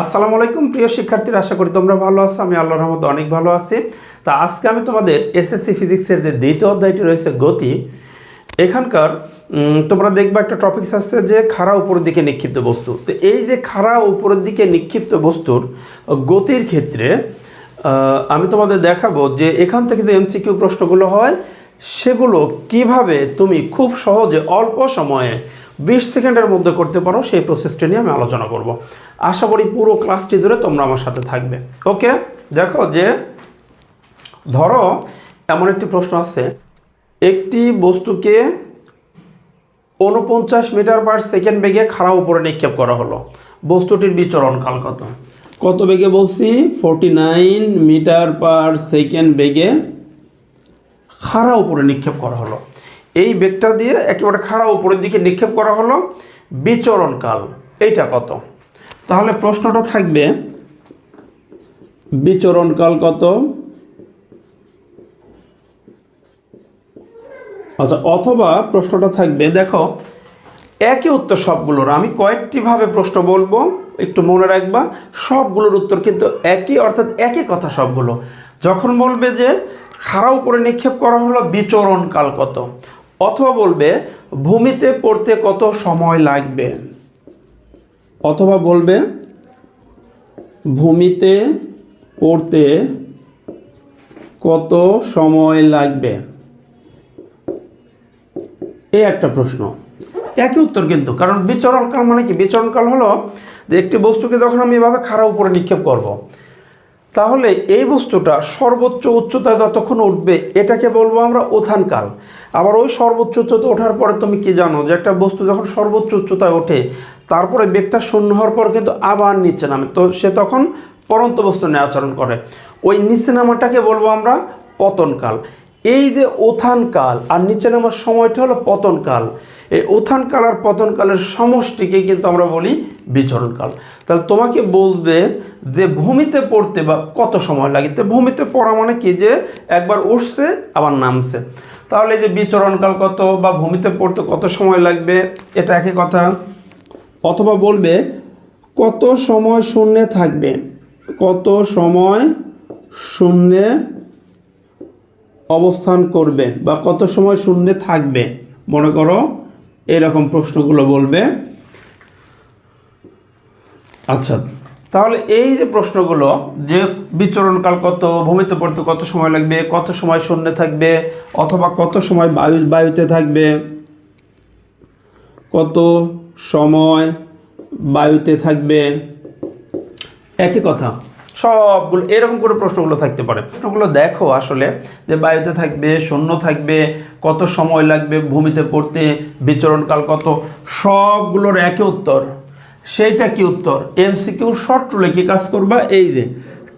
আসসালামু আলাইকুম, প্রিয় শিক্ষার্থীরা, আশা করি তোমরা ভালো আছো, আমি আল্লাহর রহমতে অনেক ভালো আছি। তা আজকে আমি তোমাদের এসএসসি ফিজিক্সের যে দ্বিতীয় অধ্যায়টি রয়েছে, গতি, এখানকার তোমরা দেখবে একটা টপিকস আসছে যে খাড়া উপরের দিকে নিক্ষিপ্ত বস্তু। তো এই যে খাড়া উপরের দিকে নিক্ষিপ্ত বস্তুর গতির ক্ষেত্রে আমি তোমাদের দেখাবো যে এখান থেকে যে এমসিকিউ প্রশ্নগুলো হয়, সেগুলো কীভাবে তুমি খুব সহজে অল্প সময়ে বিশ সেকেন্ডের মধ্যে করতে পারো, সেই প্রসেসটি নিয়ে আমি আলোচনা করব। আশা করি পুরো ক্লাসটি ধরে তোমরা আমার সাথে থাকবে। ওকে দেখো যে, ধরো এমন একটি প্রশ্ন আছে একটি বস্তুকে উনপঞ্চাশ মিটার পার সেকেন্ড বেগে খাড়া উপরে নিক্ষেপ করা হলো। বস্তুটির বিচরণ কাল কত? কত বেগে বলছি? Forty nine meter per second বেগে খাড়া উপরে নিক্ষেপ করা হলো। এই বেগটা দিয়ে একেবারে খাড়া উপরের দিকে নিক্ষেপ করা হলো। বিচরণকাল, এইটা কত? তাহলে প্রশ্নটা থাকবে, বিচরণকাল কত? আচ্ছা অথবা প্রশ্নটা থাকবে, দেখো একই উত্তর সবগুলোর, আমি কয়েকটি ভাবে প্রশ্ন বলব, একটু মনে রাখবা, সবগুলোর উত্তর কিন্তু একই, অর্থাৎ একই কথা সবগুলো। যখন বলবে যে, খাড়া উপরে নিক্ষেপ করা হলো, বিচরণকাল কত? অথবা বলবে, ভূমিতে পড়তে কত সময় লাগবে? অথবা বলবে, ভূমিতে পড়তে কত সময় লাগবে? এই একটা প্রশ্ন। একই উত্তর কিন্তু, কারণ বিচরণকাল মানে কি? বিচরণকাল হলো যে একটি বস্তুকে যখন আমি এভাবে খাড়া উপরে নিক্ষেপ করব। তাহলে এই বস্তুটা সর্বোচ্চ উচ্চতায় যতক্ষণ উঠবে, এটাকে বলব আমরা উত্থানকাল। আবার ওই সর্বোচ্চ উচ্চতা ওঠার পরে তুমি কি জানো যে একটা বস্তু যখন সর্বোচ্চ উচ্চতায় ওঠে, তারপরে বেগটা শূন্য হওয়ার পর কিন্তু আবার নিচে নামে। তো সে তখন পরন্ত বস্তু নিয়ে আচরণ করে। ওই নিচে নামাটাকে বলব আমরা পতনকাল। এই যে উত্থানকাল আর নিচে নামার সময়টা হলো পতনকাল এই উত্থানকাল আর পতনকালের সমষ্টিকে কিন্তু আমরা বলি বিচরণকাল তাহলে তোমাকে বলবে যে ভূমিতে পড়তে বা কত সময় লাগে? তো ভূমিতে পড়া মানে কি? যে একবার উঠছে, আবার নামছে। তাহলে এই যে বিচরণকাল কত বা ভূমিতে পড়তে কত সময় লাগবে? এটা একই কথা। অথবা বলবে, কত সময় শূন্যে থাকবে? কত সময় শূন্যে অবস্থান করবে বা কত সময় শূন্যে থাকবে? মনে করো এরকম প্রশ্নগুলো বলবে। আচ্ছা তাহলে এই যে প্রশ্নগুলো, যে বিচরণকাল কত, ভূমিতে পড়তে কত সময় লাগবে, কত সময় শূন্যে থাকবে, অথবা কত সময় বায়ু, বায়ুতে থাকবে, কত সময় বায়ুতে থাকবে, একই কথা। সবগুলো, এরকম করে প্রশ্নগুলো থাকতে পারে। প্রশ্নগুলো দেখো আসলে যে বায়ুতে থাকবে, শূন্য থাকবে, কত সময় লাগবে, ভূমিতে পড়তে, বিচরণকাল কত, সবগুলোর একই উত্তর। সেইটা কি উত্তর? এমসিকিউ শর্ট রুলে কি কাজ করবা? এই যে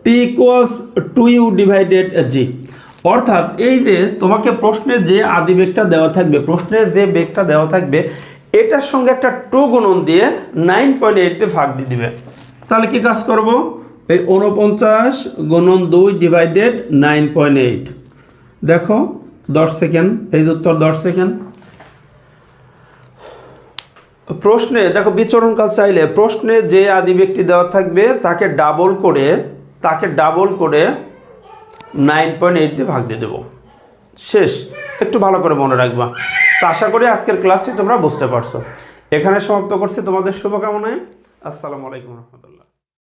T equals to U divided G অর্থাৎ এই যে তোমাকে প্রশ্নে যে আদি বেগটা দেওয়া থাকবে, প্রশ্নে যে বেগটা দেওয়া থাকবে, এটার সঙ্গে একটা টু গুণন দিয়ে নাইন পয়েন্ট এইটে ভাগ দিয়ে দিবে। তাহলে কি কাজ করব? এই উনপঞ্চাশ গুণন দুই ডিভাইডেড নাইন পয়েন্ট এইট দেখো, দশ সেকেন্ড, এই উত্তর, দশ সেকেন্ড। প্রশ্নে, দেখো, বিচরণকাল চাইলে প্রশ্নে যে আদি ব্যক্তি দেওয়া থাকবে, তাকে ডাবল করে, তাকে ডাবল করে নাইন পয়েন্ট এইট দিয়ে ভাগ দিয়ে দেবো। শেষ। একটু ভালো করে মনে রাখবা। তো আশা করি আজকের ক্লাসটি তোমরা বুঝতে পারছ। এখানে সমাপ্ত করছি। তোমাদের শুভকামনায়। আসসালামু আলাইকুম রহমতুল্লাহ।